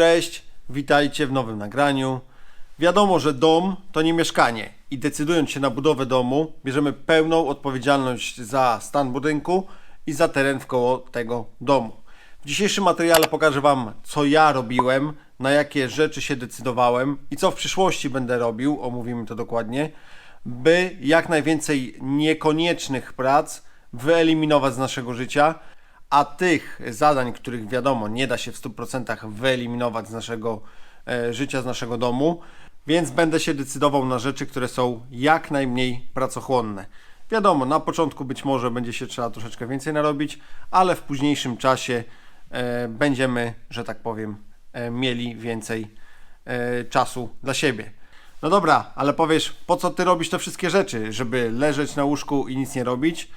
Cześć, witajcie w nowym nagraniu. Wiadomo, że dom to nie mieszkanie i decydując się na budowę domu, bierzemy pełną odpowiedzialność za stan budynku i za teren wkoło tego domu. W dzisiejszym materiale pokażę Wam, co ja robiłem, na jakie rzeczy się decydowałem i co w przyszłości będę robił, omówimy to dokładnie, by jak najwięcej niekoniecznych prac wyeliminować z naszego życia, a tych zadań, których wiadomo nie da się w 100% wyeliminować z naszego e, życia, z naszego domu, więc będę się decydował na rzeczy, które są jak najmniej pracochłonne. Wiadomo, na początku być może będzie się trzeba troszeczkę więcej narobić, ale w późniejszym czasie e, będziemy, że tak powiem, e, mieli więcej czasu dla siebie. No dobra, ale powiesz, po co ty robisz te wszystkie rzeczy? Żeby leżeć na łóżku i nic nie robić?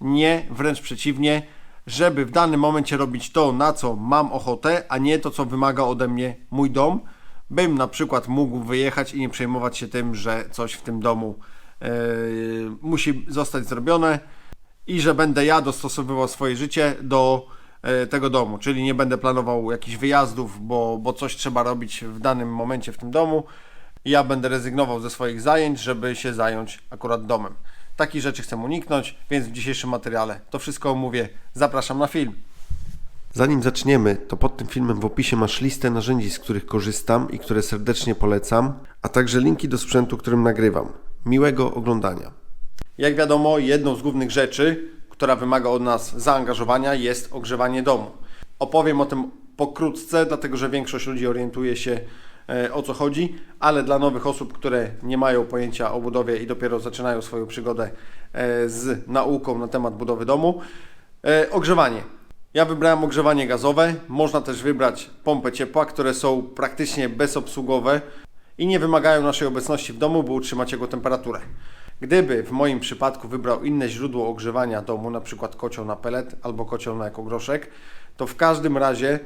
Nie, wręcz przeciwnie, żeby w danym momencie robić to, na co mam ochotę, a nie to, co wymaga ode mnie mój dom, bym na przykład mógł wyjechać i nie przejmować się tym, że coś w tym domu e, musi zostać zrobione i że będę ja dostosowywał swoje życie do e, tego domu, czyli nie będę planował jakichś wyjazdów, bo, bo coś trzeba robić w danym momencie w tym domu. Ja będę rezygnował ze swoich zajęć, żeby się zająć akurat domem. Takich rzeczy chcę uniknąć, więc w dzisiejszym materiale to wszystko omówię. Zapraszam na film. Zanim zaczniemy, to pod tym filmem w opisie masz listę narzędzi, z których korzystam i które serdecznie polecam, a także linki do sprzętu, którym nagrywam. Miłego oglądania. Jak wiadomo, jedną z głównych rzeczy, która wymaga od nas zaangażowania, jest ogrzewanie domu. Opowiem o tym pokrótce, dlatego że większość ludzi orientuje się o co chodzi, ale dla nowych osób, które nie mają pojęcia o budowie i dopiero zaczynają swoją przygodę e, z nauką na temat budowy domu, e, ogrzewanie. Ja wybrałem ogrzewanie gazowe, można też wybrać pompę ciepła, które są praktycznie bezobsługowe i nie wymagają naszej obecności w domu, by utrzymać jego temperaturę. Gdyby w moim przypadku wybrał inne źródło ogrzewania domu, na przykład kocioł na pelet albo kocioł na ekogroszek, to w każdym razie e,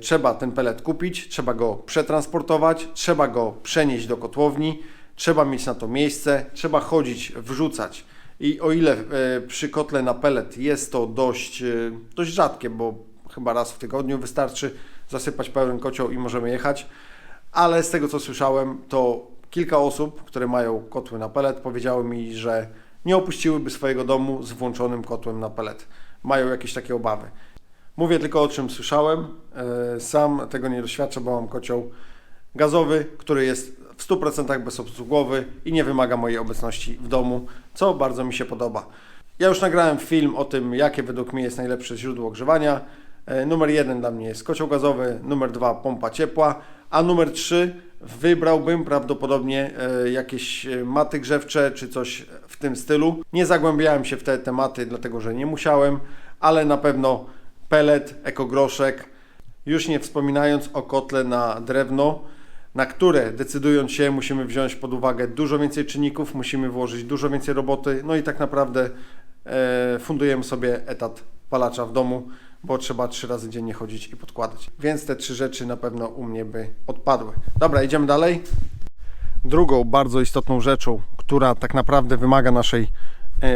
trzeba ten pelet kupić, trzeba go przetransportować, trzeba go przenieść do kotłowni, trzeba mieć na to miejsce, trzeba chodzić, wrzucać. I o ile e, przy kotle na pelet jest to dość, e, dość rzadkie, bo chyba raz w tygodniu wystarczy zasypać pełen kocioł i możemy jechać, ale z tego co słyszałem, to kilka osób, które mają kotły na pelet, powiedziały mi, że nie opuściłyby swojego domu z włączonym kotłem na pelet. Mają jakieś takie obawy. Mówię tylko o czym słyszałem. E, Sam tego nie doświadczę, bo mam kocioł gazowy, który jest w 100% bezobsługowy i nie wymaga mojej obecności w domu, co bardzo mi się podoba. Ja już nagrałem film o tym, jakie według mnie jest najlepsze źródło ogrzewania. E, Numer jeden dla mnie jest kocioł gazowy, numer dwa pompa ciepła, a numer trzy wybrałbym prawdopodobnie e, jakieś maty grzewcze czy coś w tym stylu. Nie zagłębiałem się w te tematy, dlatego że nie musiałem, ale na pewno pelet, ekogroszek, już nie wspominając o kotle na drewno, na które decydując się musimy wziąć pod uwagę dużo więcej czynników, musimy włożyć dużo więcej roboty, no i tak naprawdę e, fundujemy sobie etat palacza w domu, bo trzeba trzy razy dziennie chodzić i podkładać. Więc te trzy rzeczy na pewno u mnie by odpadły. Dobra, idziemy dalej. Drugą bardzo istotną rzeczą, która tak naprawdę wymaga naszej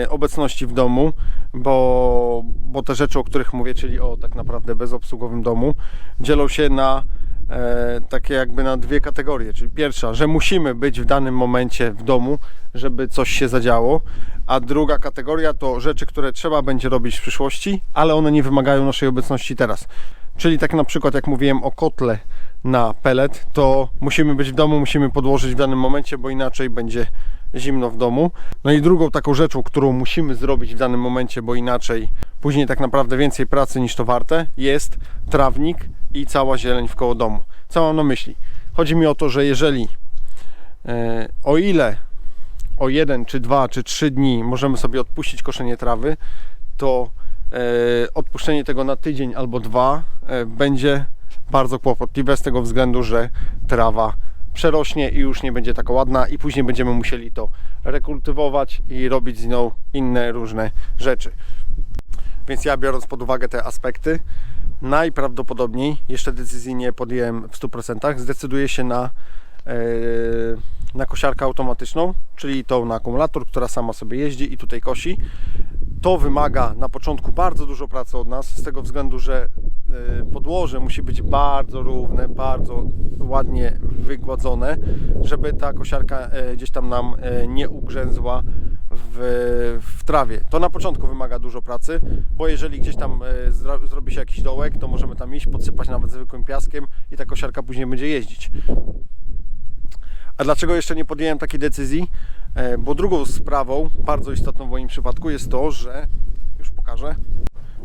obecności w domu, bo, bo te rzeczy, o których mówię, czyli o tak naprawdę bezobsługowym domu, dzielą się na e, takie jakby na dwie kategorie. Czyli pierwsza, że musimy być w danym momencie w domu, żeby coś się zadziało, a druga kategoria to rzeczy, które trzeba będzie robić w przyszłości, ale one nie wymagają naszej obecności teraz. Czyli tak na przykład jak mówiłem o kotle na pelet, to musimy być w domu, musimy podłożyć w danym momencie, bo inaczej będzie zimno w domu. No i drugą taką rzeczą, którą musimy zrobić w danym momencie, bo inaczej później tak naprawdę więcej pracy niż to warte, jest trawnik i cała zieleń wkoło domu. Co mam na myśli? Chodzi mi o to, że jeżeli e, o ile o jeden, czy dwa, czy trzy dni możemy sobie odpuścić koszenie trawy, to e, odpuszczenie tego na tydzień albo dwa e, będzie bardzo kłopotliwe z tego względu, że trawa przerośnie i już nie będzie taka ładna i później będziemy musieli to rekultywować i robić z nią inne różne rzeczy. Więc ja biorąc pod uwagę te aspekty, najprawdopodobniej, jeszcze decyzji nie podjąłem w 100%, zdecyduję się na, e, na kosiarkę automatyczną, czyli tą na akumulator, która sama sobie jeździ i tutaj kosi. To wymaga na początku bardzo dużo pracy od nas, z tego względu, że e, podłoże musi być bardzo równe, bardzo ładnie wygładzone, żeby ta kosiarka e, gdzieś tam nam e, nie ugrzęzła w, w trawie. To na początku wymaga dużo pracy, bo jeżeli gdzieś tam zro, zrobi się jakiś dołek, to możemy tam iść, podsypać nawet zwykłym piaskiem i ta kosiarka później będzie jeździć. A dlaczego jeszcze nie podjąłem takiej decyzji? E, Bo drugą sprawą, bardzo istotną w moim przypadku, jest to, że już pokażę.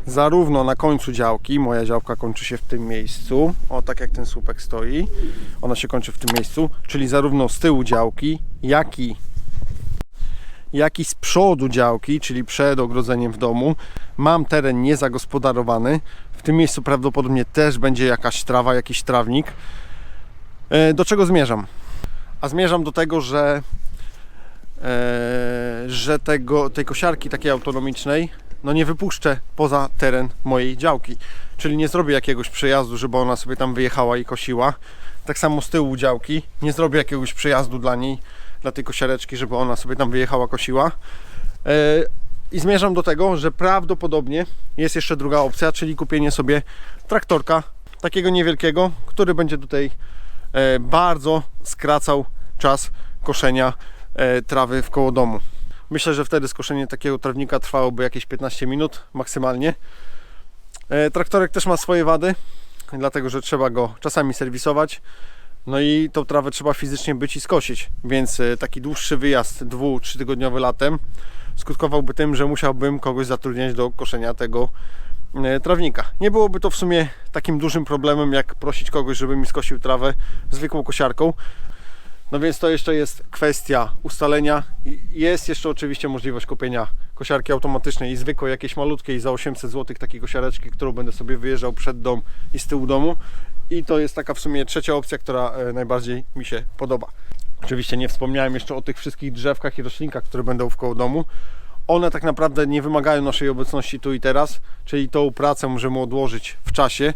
Zarówno na końcu działki, moja działka kończy się w tym miejscu, o tak jak ten słupek stoi, ona się kończy w tym miejscu, czyli zarówno z tyłu działki, jak i, jak i z przodu działki, czyli przed ogrodzeniem w domu, mam teren niezagospodarowany. W tym miejscu prawdopodobnie też będzie jakaś trawa, jakiś trawnik. E, Do czego zmierzam? A zmierzam do tego, że, że tego, tej kosiarki takiej autonomicznej no nie wypuszczę poza teren mojej działki. Czyli nie zrobię jakiegoś przejazdu, żeby ona sobie tam wyjechała i kosiła. Tak samo z tyłu działki. Nie zrobię jakiegoś przejazdu dla niej, dla tej kosiareczki, żeby ona sobie tam wyjechała, kosiła. E, I zmierzam do tego, że prawdopodobnie jest jeszcze druga opcja, czyli kupienie sobie traktorka takiego niewielkiego, który będzie tutaj e, bardzo skracał czas koszenia e, trawy w koło domu. Myślę, że wtedy skoszenie takiego trawnika trwałoby jakieś 15 minut maksymalnie. E, Traktorek też ma swoje wady, dlatego że trzeba go czasami serwisować. No i tą trawę trzeba fizycznie być i skosić, więc e, taki dłuższy wyjazd, dwu, trzy tygodniowy latem skutkowałby tym, że musiałbym kogoś zatrudniać do koszenia tego e, trawnika. Nie byłoby to w sumie takim dużym problemem, jak prosić kogoś, żeby mi skosił trawę zwykłą kosiarką. No więc to jeszcze jest kwestia ustalenia. Jest jeszcze oczywiście możliwość kupienia kosiarki automatycznej i zwykłej, jakiejś malutkiej za 800 zł, takiej kosiareczki, którą będę sobie wyjeżdżał przed dom i z tyłu domu. I to jest taka w sumie trzecia opcja, która e, najbardziej mi się podoba. Oczywiście nie wspomniałem jeszcze o tych wszystkich drzewkach i roślinkach, które będą wkoło domu. One tak naprawdę nie wymagają naszej obecności tu i teraz, czyli tą pracę możemy odłożyć w czasie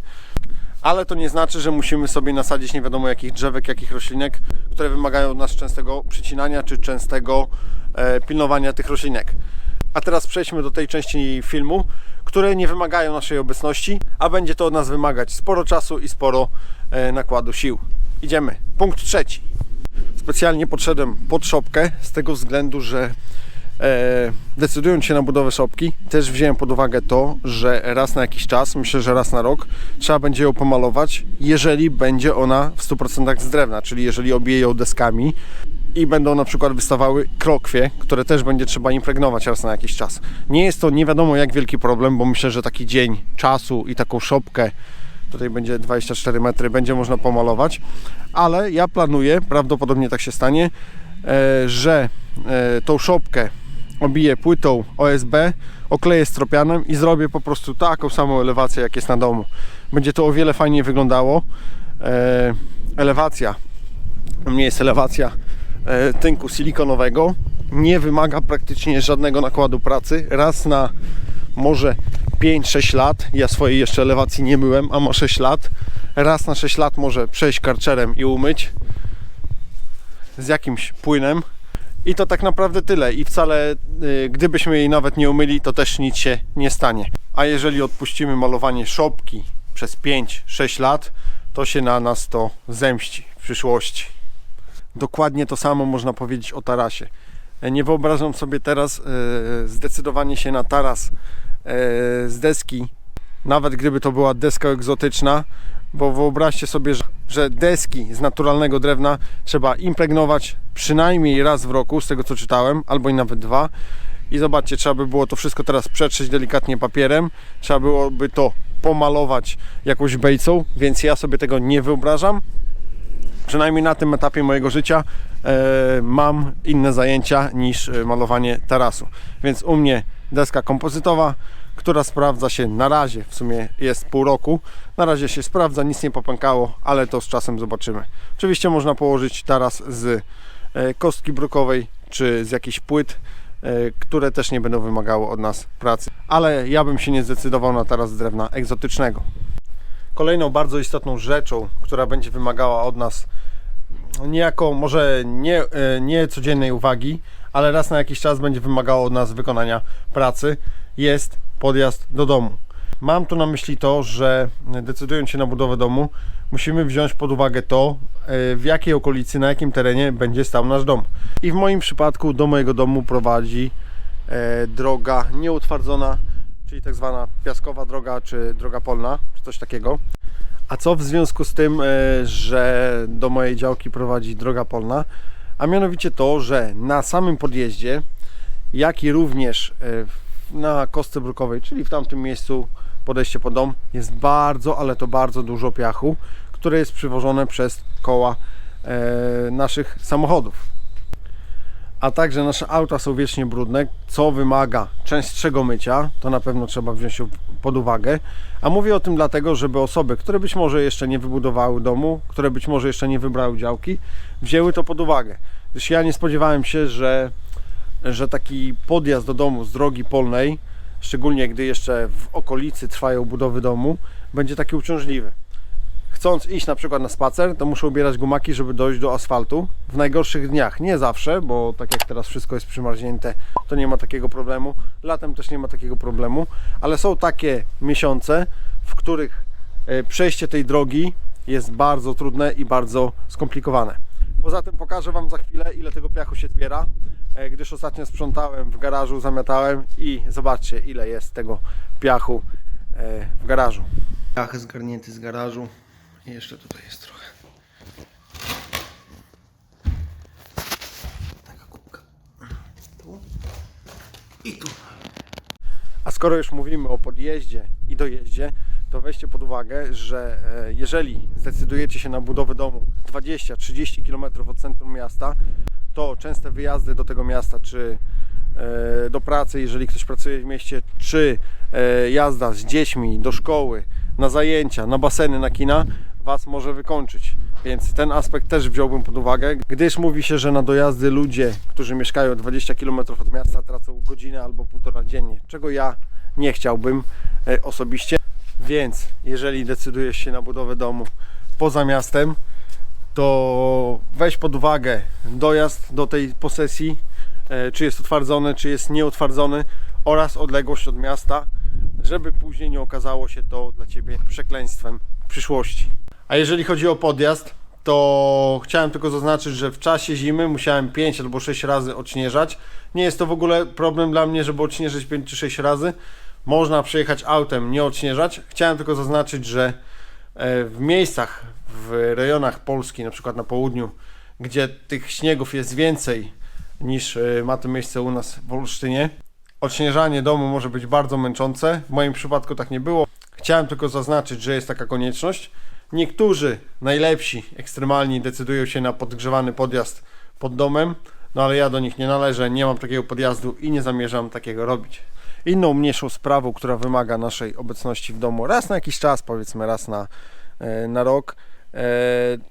ale to nie znaczy, że musimy sobie nasadzić nie wiadomo jakich drzewek, jakich roślinek, które wymagają od nas częstego przycinania czy częstego e, pilnowania tych roślinek. A teraz przejdźmy do tej części filmu, które nie wymagają naszej obecności, a będzie to od nas wymagać sporo czasu i sporo e, nakładu sił. Idziemy. Punkt trzeci. Specjalnie podszedłem pod szopkę z tego względu, że decydując się na budowę szopki, też wziąłem pod uwagę to, że raz na jakiś czas, myślę, że raz na rok, trzeba będzie ją pomalować, jeżeli będzie ona w 100% z drewna, czyli jeżeli obije ją deskami i będą na przykład wystawały krokwie, które też będzie trzeba impregnować raz na jakiś czas. Nie jest to nie wiadomo jak wielki problem, bo myślę, że taki dzień czasu i taką szopkę tutaj będzie 24 metry, będzie można pomalować, ale ja planuję, prawdopodobnie tak się stanie, e, że e, tą szopkę obiję płytą OSB, okleję stropianem i zrobię po prostu taką samą elewację jak jest na domu. Będzie to o wiele fajniej wyglądało. E, elewacja, u mnie jest elewacja e, tynku silikonowego, nie wymaga praktycznie żadnego nakładu pracy. Raz na może 5-6 lat, ja swojej jeszcze elewacji nie myłem, a ma 6 lat. Raz na 6 lat może przejść karczerem i umyć z jakimś płynem. I to tak naprawdę tyle. I wcale, y, gdybyśmy jej nawet nie umyli, to też nic się nie stanie. A jeżeli odpuścimy malowanie szopki przez 5-6 lat, to się na nas to zemści w przyszłości. Dokładnie to samo można powiedzieć o tarasie. E, Nie wyobrażam sobie teraz e, zdecydowanie się na taras e, z deski, nawet gdyby to była deska egzotyczna, bo wyobraźcie sobie, że- deski z naturalnego drewna trzeba impregnować przynajmniej raz w roku, z tego co czytałem, albo i nawet dwa. I zobaczcie, trzeba by było to wszystko teraz przetrzeć delikatnie papierem, trzeba byłoby to pomalować jakąś bejcą, więc ja sobie tego nie wyobrażam przynajmniej na tym etapie mojego życia e, mam inne zajęcia niż e, malowanie tarasu. Więc u mnie deska kompozytowa, która sprawdza się na razie, w sumie jest pół roku. Na razie się sprawdza, nic nie popękało, ale to z czasem zobaczymy. Oczywiście można położyć taras z e, kostki brukowej czy z jakichś płyt, e, które też nie będą wymagały od nas pracy. Ale ja bym się nie zdecydował na taras z drewna egzotycznego. Kolejną bardzo istotną rzeczą, która będzie wymagała od nas niejako może nie, e, nie codziennej uwagi, ale raz na jakiś czas będzie wymagało od nas wykonania pracy, jest podjazd do domu. Mam tu na myśli to, że decydując się na budowę domu, musimy wziąć pod uwagę to, e, w jakiej okolicy, na jakim terenie będzie stał nasz dom. I w moim przypadku do mojego domu prowadzi e, droga nieutwardzona, czyli tak zwana piaskowa droga, czy droga polna, czy coś takiego. A co w związku z tym, e, że do mojej działki prowadzi droga polna? A mianowicie to, że na samym podjeździe, jak i również w- na kostce brukowej, czyli w tamtym miejscu podejście pod dom, jest bardzo, ale to bardzo dużo piachu, które jest przywożone przez koła e, naszych samochodów. A także nasze auta są wiecznie brudne, co wymaga częstszego mycia, to na pewno trzeba wziąć pod uwagę. A mówię o tym dlatego, żeby osoby, które być może jeszcze nie wybudowały domu, które być może jeszcze nie wybrały działki, wzięły to pod uwagę. Gdyż ja nie spodziewałem się, że, że taki podjazd do domu z drogi polnej, szczególnie gdy jeszcze w okolicy trwają budowy domu, będzie taki uciążliwy. Chcąc iść na przykład na spacer, to muszę ubierać gumaki, żeby dojść do asfaltu. W najgorszych dniach, nie zawsze, bo tak jak teraz wszystko jest przymarznięte, to nie ma takiego problemu. Latem też nie ma takiego problemu, ale są takie miesiące, w których e, przejście tej drogi jest bardzo trudne i bardzo skomplikowane. Poza tym pokażę Wam za chwilę, ile tego piachu się zbiera, gdyż ostatnio sprzątałem w garażu, zamiatałem i zobaczcie, ile jest tego piachu e, w garażu. Piach zgarnięty z garażu i jeszcze tutaj jest trochę. Taka kubka. Tu i tu. A skoro już mówimy o podjeździe i dojeździe, to weźcie pod uwagę, że e, jeżeli zdecydujecie się na budowę domu 20-30 km od centrum miasta, to częste wyjazdy do tego miasta, czy e, do pracy, jeżeli ktoś pracuje w mieście, czy e, jazda z dziećmi do szkoły, na zajęcia, na baseny, na kina, Was może wykończyć. Więc ten aspekt też wziąłbym pod uwagę, gdyż mówi się, że na dojazdy ludzie, którzy mieszkają 20 km od miasta, tracą godzinę albo półtora dziennie, czego ja nie chciałbym e, osobiście. Więc jeżeli decydujesz się na budowę domu poza miastem, to weź pod uwagę dojazd do tej posesji, e, czy jest utwardzony, czy jest nieutwardzony oraz odległość od miasta, żeby później nie okazało się to dla Ciebie przekleństwem w przyszłości. A jeżeli chodzi o podjazd, to chciałem tylko zaznaczyć, że w czasie zimy musiałem 5 albo 6 razy odśnieżać. Nie jest to w ogóle problem dla mnie, żeby odśnieżyć 5 czy 6 razy. Można przejechać autem, nie odśnieżać. Chciałem tylko zaznaczyć, że e, w miejscach, w rejonach Polski, na przykład na południu, gdzie tych śniegów jest więcej niż e, ma to miejsce u nas w Olsztynie, odśnieżanie domu może być bardzo męczące. W moim przypadku tak nie było. Chciałem tylko zaznaczyć, że jest taka konieczność. Niektórzy najlepsi, ekstremalni decydują się na podgrzewany podjazd pod domem, no ale ja do nich nie należę, nie mam takiego podjazdu i nie zamierzam takiego robić. Inną mniejszą sprawą, która wymaga naszej obecności w domu raz na jakiś czas, powiedzmy raz na, e, na rok,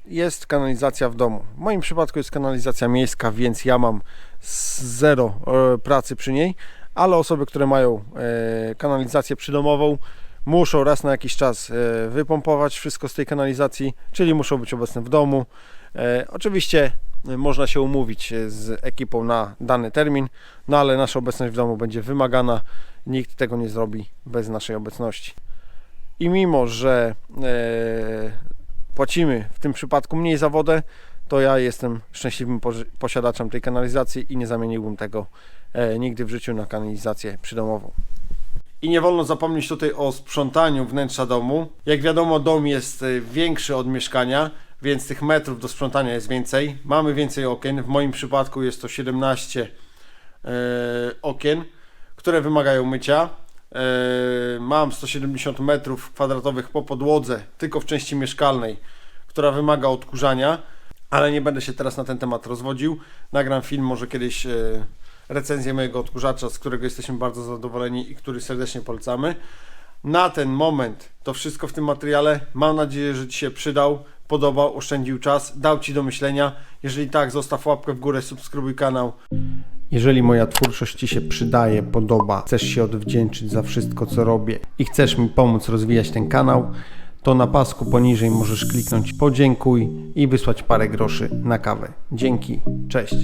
jest kanalizacja w domu. W moim przypadku jest kanalizacja miejska, więc ja mam zero e, pracy przy niej, ale osoby, które mają e, kanalizację przydomową, muszą raz na jakiś czas e, wypompować wszystko z tej kanalizacji, czyli muszą być obecne w domu. E, Oczywiście e, można się umówić e, z ekipą na dany termin, no ale nasza obecność w domu będzie wymagana. Nikt tego nie zrobi bez naszej obecności. I mimo, że e, płacimy w tym przypadku mniej za wodę, to ja jestem szczęśliwym posiadaczem tej kanalizacji i nie zamieniłbym tego e, nigdy w życiu na kanalizację przydomową. I nie wolno zapomnieć tutaj o sprzątaniu wnętrza domu. Jak wiadomo, dom jest e, większy od mieszkania, więc tych metrów do sprzątania jest więcej. Mamy więcej okien. W moim przypadku jest to 17 e, okien, które wymagają mycia. E, mam 170 metrów kwadratowych po podłodze, tylko w części mieszkalnej, która wymaga odkurzania, ale nie będę się teraz na ten temat rozwodził. Nagram film może kiedyś e, recenzję mojego odkurzacza, z którego jesteśmy bardzo zadowoleni i który serdecznie polecamy. Na ten moment to wszystko w tym materiale. Mam nadzieję, że Ci się przydał, podobał, oszczędził czas, dał Ci do myślenia. Jeżeli tak, zostaw łapkę w górę, subskrybuj kanał. Jeżeli moja twórczość Ci się przydaje, podoba, chcesz się odwdzięczyć za wszystko, co robię i chcesz mi pomóc rozwijać ten kanał, to na pasku poniżej możesz kliknąć podziękuj i wysłać parę groszy na kawę. Dzięki, cześć.